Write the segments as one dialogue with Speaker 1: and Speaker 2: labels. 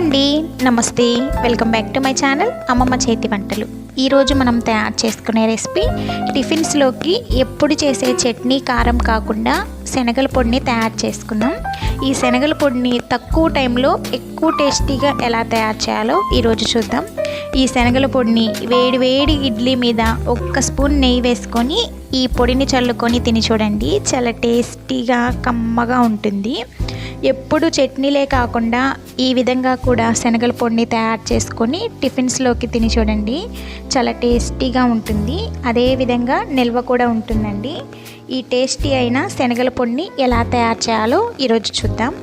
Speaker 1: అండి నమస్తే. Welcome back to my channel అమ్మమ్మ చేతి వంటలు. ఈరోజు మనం తయారు చేసుకునే రెసిపీ టిఫిన్స్లోకి ఎప్పుడు చేసే చట్నీ కారం కాకుండా శనగల పొడిని తయారు చేసుకుందాం. ఈ శనగల పొడిని తక్కువ టైంలో ఎక్కువ టేస్టీగా ఎలా తయారు చేయాలో ఈరోజు చూద్దాం. ఈ శనగల పొడిని వేడి వేడి ఇడ్లీ మీద ఒక్క స్పూన్ నెయ్యి వేసుకొని ఈ పొడిని చల్లుకొని తిని చూడండి. చాలా టేస్టీగా కమ్మగా ఉంటుంది. ఎప్పుడు చట్నీలే కాకుండా ఈ విధంగా కూడా శనగల పొడిని తయారు చేసుకొని టిఫిన్స్లోకి తిని చూడండి. చాలా టేస్టీగా ఉంటుంది. అదే విధంగా నిల్వ కూడా ఉంటుందండి. ఈ టేస్టీ అయిన శనగల పొడిని ఎలా తయారు చేయాలో ఈరోజు చూద్దాం.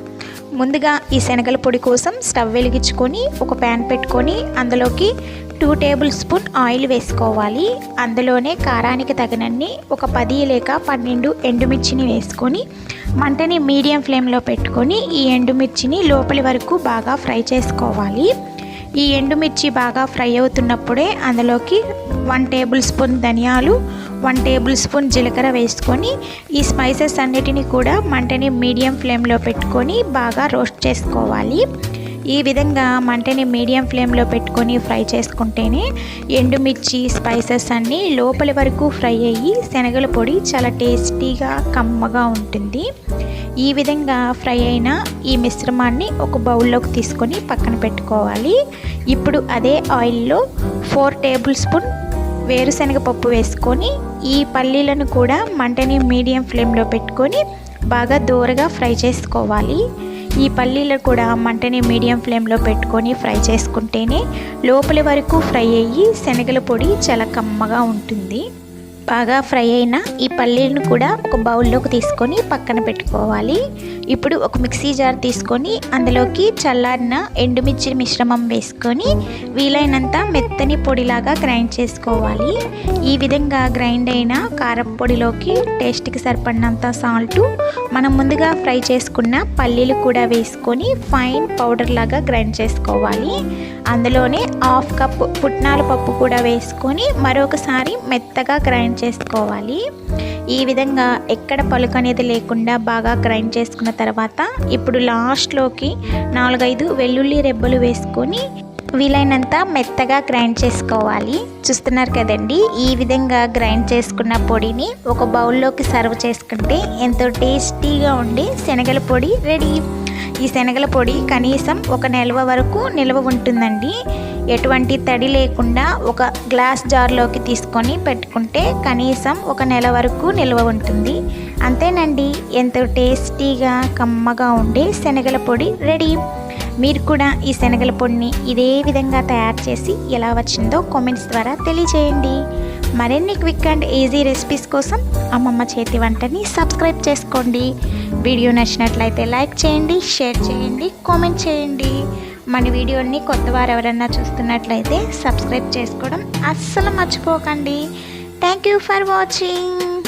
Speaker 1: ముందుగా ఈ శనగల పొడి కోసం స్టవ్ వెలిగించుకొని ఒక ప్యాన్ పెట్టుకొని అందులోకి టూ టేబుల్ స్పూన్ ఆయిల్ వేసుకోవాలి. అందులోనే కారానికి తగినన్ని ఒక పది లేక పన్నెండు ఎండుమిర్చిని వేసుకొని మంటని మీడియం ఫ్లేమ్లో పెట్టుకొని ఈ ఎండుమిర్చిని లోపలి వరకు బాగా ఫ్రై చేసుకోవాలి. ఈ ఎండుమిర్చి బాగా ఫ్రై అవుతున్నప్పుడే అందులోకి వన్ టేబుల్ స్పూన్ ధనియాలు వన్ టేబుల్ స్పూన్ జీలకర్ర వేసుకొని ఈ స్పైసెస్ అన్నిటిని కూడా మంటని మీడియం ఫ్లేమ్లో పెట్టుకొని బాగా రోస్ట్ చేసుకోవాలి. ఈ విధంగా మంటని మీడియం ఫ్లేమ్లో పెట్టుకొని ఫ్రై చేసుకుంటేనే ఎండుమిర్చి స్పైసెస్ అన్నీ లోపలి వరకు ఫ్రై అయ్యి శనగల పొడి చాలా టేస్టీగా కమ్మగా ఉంటుంది. ఈ విధంగా ఫ్రై అయిన ఈ మిశ్రమాన్ని ఒక బౌల్లోకి తీసుకొని పక్కన పెట్టుకోవాలి. ఇప్పుడు అదే ఆయిల్లో ఫోర్ టేబుల్ స్పూన్ వేరుశనగ పప్పు వేసుకొని ఈ పల్లీలను కూడా మంటని మీడియం ఫ్లేమ్లో పెట్టుకొని బాగా దూరగా ఫ్రై చేసుకోవాలి. ఈ పల్లీలు కూడా మంటని మీడియం ఫ్లేమ్లో పెట్టుకొని ఫ్రై చేసుకుంటేనే లోపలి వరకు ఫ్రై అయ్యి శనగల పొడి చాలా కమ్మగా ఉంటుంది. బాగా ఫ్రై అయిన ఈ పల్లీలను కూడా ఒక బౌల్లోకి తీసుకొని పక్కన పెట్టుకోవాలి. ఇప్పుడు ఒక మిక్సీ జార్ తీసుకొని అందులోకి చల్లారిన ఎండుమిర్చి మిశ్రమం వేసుకొని వీలైనంత మెత్తని పొడిలాగా గ్రైండ్ చేసుకోవాలి. ఈ విధంగా గ్రైండ్ అయిన కారం పొడిలోకి టేస్ట్కి సరిపడినంత సాల్టు మనం ముందుగా ఫ్రై చేసుకున్న పల్లీలు కూడా వేసుకొని ఫైన్ పౌడర్ లాగా గ్రైండ్ చేసుకోవాలి. అందులోనే హాఫ్ కప్ పుట్నాల పప్పు కూడా వేసుకొని మరొకసారి మెత్తగా గ్రైండ్ గ్రైండ్ చేసుకోవాలి. ఈ విధంగా ఎక్కడ పలుకు అనేది లేకుండా బాగా గ్రైండ్ చేసుకున్న తర్వాత ఇప్పుడు లాస్ట్లోకి నాలుగైదు వెల్లుల్లి రెబ్బలు వేసుకొని వీలైనంత మెత్తగా గ్రైండ్ చేసుకోవాలి. చూస్తున్నారు కదండి ఈ విధంగా గ్రైండ్ చేసుకున్న పొడిని ఒక బౌల్లోకి సర్వ్ చేసుకుంటే ఎంతో టేస్టీగా ఉండి శనగల పొడి రెడీ. ఈ శనగల పొడి కనీసం ఒక నెలవ వరకు నిల్వ ఉంటుందండి. ఎటువంటి తడి లేకుండా ఒక గ్లాస్ జార్లోకి తీసుకొని పెట్టుకుంటే కనీసం ఒక నెల వరకు నిల్వ ఉంటుంది. అంతేనండి. ఎంతో టేస్టీగా కమ్మగా ఉండే శనగల పొడి రెడీ. మీరు కూడా ఈ శనగల పొడిని ఇదే విధంగా తయారు చేసి ఎలా వచ్చిందో కామెంట్స్ ద్వారా తెలియజేయండి. మరిన్ని క్విక్ అండ్ ఈజీ రెసిపీస్ కోసం అమ్మమ్మ చేతి వంటని సబ్స్క్రైబ్ చేసుకోండి. వీడియో నచ్చినట్లయితే లైక్ చేయండి షేర్ చేయండి కామెంట్ చేయండి. మన వీడియోని కొత్త వారు ఎవరన్నా చూస్తున్నట్లయితే సబ్స్క్రైబ్ చేసుకోవడం అస్సలు మర్చిపోకండి. Thank you for watching